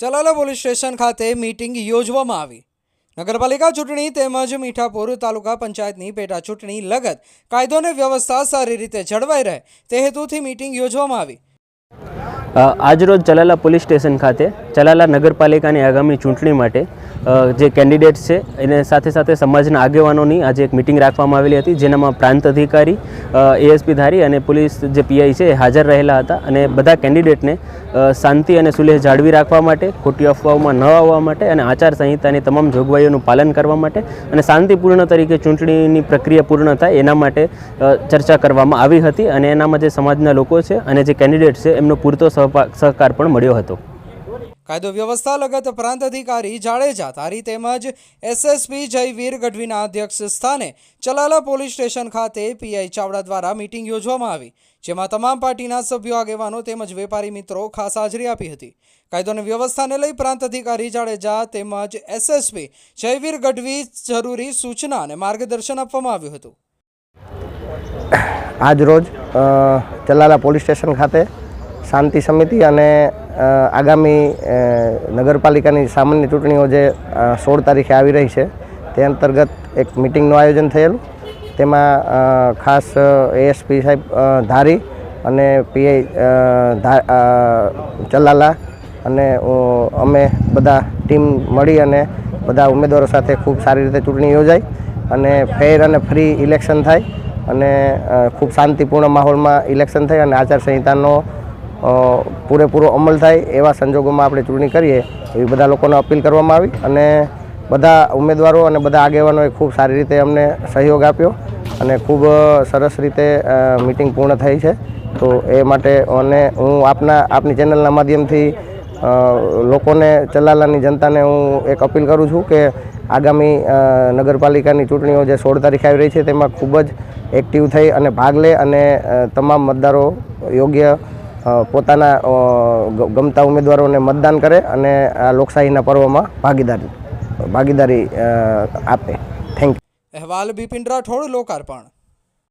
Chalala police station ખાતે meeting યોજવામાં આવી. નગરપાલિકા ચૂંટણી તેમજ મીઠાપુર તાલુકા પંચાયતની પેટા ચૂંટણી લગત કાયદો અને વ્યવસ્થા સારી રીતે જળવાઈ રહે તે હેતુથી મીટિંગ યોજવામાં આવી. આજરોજ ચલાલા પોલીસ સ્ટેશન ખાતે ચલાલા નગરપાલિકાની આગામી ચૂંટણી માટે જે કેન્ડિડેટ્સ છે, એને સાથે સાથે સમાજના આગેવાનોની આજે એક મિટિંગ રાખવામાં આવેલી હતી, જેનામાં પ્રાંત અધિકારી એએસપી ધારી અને પોલીસ જે પીઆઈ છે એ હાજર રહેલા હતા અને બધા કેન્ડિડેટને શાંતિ અને સુલેહ જાળવી રાખવા માટે, ખોટી અફવાઓમાં ન આવવા માટે અને આચાર સંહિતાની તમામ જોગવાઈઓનું પાલન કરવા માટે અને શાંતિપૂર્ણ તરીકે ચૂંટણીની પ્રક્રિયા પૂર્ણ થાય એના માટે ચર્ચા કરવામાં આવી હતી અને એનામાં જે સમાજના લોકો છે અને જે કેન્ડિડેટ છે એમનો પૂરતો સહકાર પણ મળ્યો હતો. કાયદો વ્યવસ્થા લગત પ્રાંત અધિકારી જાડેજા તારી તેમજ એસએસપી જયવીર ગઢવીના અધ્યક્ષ સ્થાને ચલાલા પોલીસ સ્ટેશન ખાતે પીઆઈ ચાવડા દ્વારા મીટિંગ યોજવામાં આવી જેમાં તમામ પાર્ટીના સભ્યો આગેવાનો તેમજ વેપારી મિત્રો ખાસ હાજરી આપી હતી. કાયદો અને વ્યવસ્થાને લઈ પ્રાંત અધિકારી જાડેજા તેમજ એસએસપી જયવીર ગઢવી જરૂરી સૂચના અને માર્ગદર્શન આપવામાં આવ્યું હતું. આજ રોજ ચલાલા પોલીસ સ્ટેશન ખાતે શાંતિ સમિતિ અને આગામી નગરપાલિકાની સામાન્ય ચૂંટણીઓ જે સોળ તારીખે આવી રહી છે, તે અંતર્ગત એક મિટિંગનું આયોજન થયેલું. તેમાં ખાસ એએસપી સાહેબ ધારી અને પીઆઈ ચલાલા અને અમે બધા ટીમ મળી અને બધા ઉમેદવારો સાથે ખૂબ સારી રીતે ચૂંટણી યોજાઈ અને ફેર અને ફ્રી ઇલેક્શન થાય અને ખૂબ શાંતિપૂર્ણ માહોલમાં ઇલેક્શન થાય અને આચારસંહિતાનો પૂરેપૂરો અમલ થાય એવા સંજોગોમાં આપણે ચૂંટણી કરીએ એવી બધા લોકોને અપીલ કરવામાં આવી અને બધા ઉમેદવારો અને બધા આગેવાનોએ ખૂબ સારી રીતે અમને સહયોગ આપ્યો અને ખૂબ સરસ રીતે મિટિંગ પૂર્ણ થઈ છે. તો એ માટે અને હું આપના, આપની ચેનલના માધ્યમથી લોકોને, ચલાલાની જનતાને હું એક અપીલ કરું છું કે આગામી નગરપાલિકાની ચૂંટણીઓ જે સોળ તારીખે આવી રહી છે તેમાં ખૂબ જ એક્ટિવ થઈ અને ભાગ લે અને તમામ મતદારો યોગ્ય પોતાના ગમતા ઉમેદવારોને મતદાન કરે અને આ લોકશાહીના પર્વમાં ભાગીદારી ભાગીદારી આપે. થેન્ક યુ અહેવાલ બિપિન રાઠોડ, લોકાર્પણ.